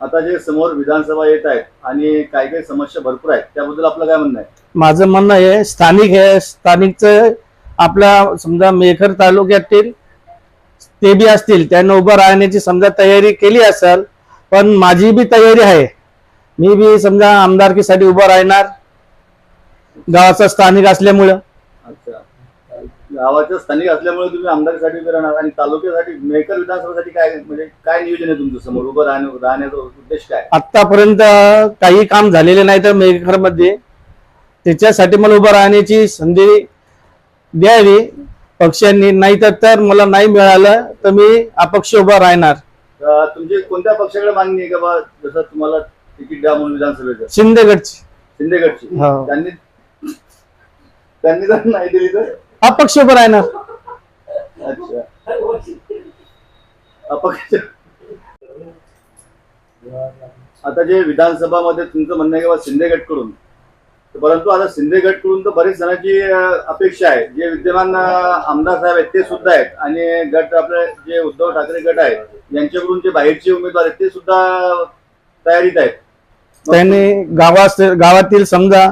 आता जे समोर विधानसभा येत आहेत आणि काही काही समस्या भरपूर आहेत त्याबद्दल आपलं काय म्हणणं आहे? माझं म्हणणं आहे स्थानिक आहे स्थानिकचं आपल्या समजा मेखर तालुक्यातील ते बी असतील त्यांना उभं राहण्याची समजा तयारी केली असेल पण माझी बी तयारी आहे. मी बी समजा आमदारकीसाठी उभं राहणार गावाचा स्थानिक असल्यामुळं. गावाच्या स्थानिक असल्यामुळे तुम्ही आमदारीसाठी उभे राहणार आणि तालुक्यासाठी मेकर विधानसभेसाठी काय म्हणजे काय नियोजन आहे तुमचं समोर? उभं राहण्या राहण्याचा उद्देश काय? आतापर्यंत काही काम झालेले नाही तर मेघरमध्ये त्याच्यासाठी मला उभं राहण्याची संधी द्यावी पक्षांनी. नाही तर तर मला नाही मिळालं तर मी अपक्ष उभा राहणार. अं, तुमची कोणत्या पक्षाकडे मागणी आहे का बा? जसं तुम्हाला तिकीट द्या म्हणून विधानसभेचं. शिंदेगडची. शिंदेगडची. हो. त्यांनी त्यांनी जर नाही दिली तर? अपक्ष उभं राहणार अच्छा. अपक्ष आता जे विधानसभामध्ये तुमचं म्हणणं आहे की बा शिंदे गटकडून परंतु आता शिंदे गटकडून तर बरेच जणांची अपेक्षा आहे. जे विद्यमान आमदार साहेब आहेत ते सुद्धा आहेत. आणि गट आपले जे उद्धव ठाकरे गट आहेत यांच्याकडून जे बाहेरचे उमेदवार आहेत ते सुद्धा तयारीत आहेत. त्यांनी गावात गावातील समजा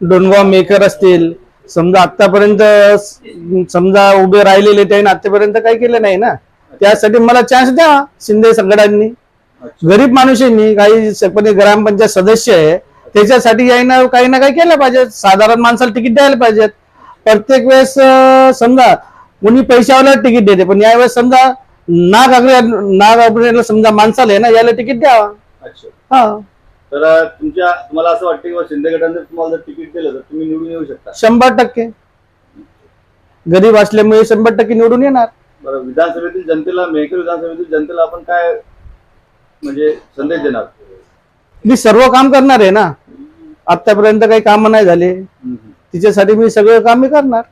डोनगाव मेकर असतील समजा आतापर्यंत समजा उभे राहिलेले त्यांनी आतापर्यंत काही केलं नाही ना. त्यासाठी मला चान्स द्या शिंदे संघटनांनी गरीब माणूस आहे मी काही ग्रामपंचायत सदस्य आहे त्याच्यासाठी यायनं काही ना काही केलं पाहिजे. साधारण माणसाला तिकीट द्यायला पाहिजेत प्रत्येक वेळेस समजा कोणी पैशावाला तिकीट देते पण यावेळेस समजा नाग आग्रे नाग समजा माणसाला आहे ना याला तिकीट द्यावा. हा. तर तुमच्या तुम्हाला असं वाटतं की शिंदे गटाने जर तुम्हाला जर तिकीट दिलं तर तुम्ही निवडून येऊ शकता? शंभर टक्के. गरीब असल्यामुळे शंभर टक्के निवडून येणार. बरं विधानसभेतील जनतेला मेहकर विधानसभेतील जनतेला आपण काय म्हणजे संदेश देणार? मी सर्व काम करणार आहे ना. आतापर्यंत काही कामं नाही झाले. तिच्यासाठी मी सगळं काम करणार.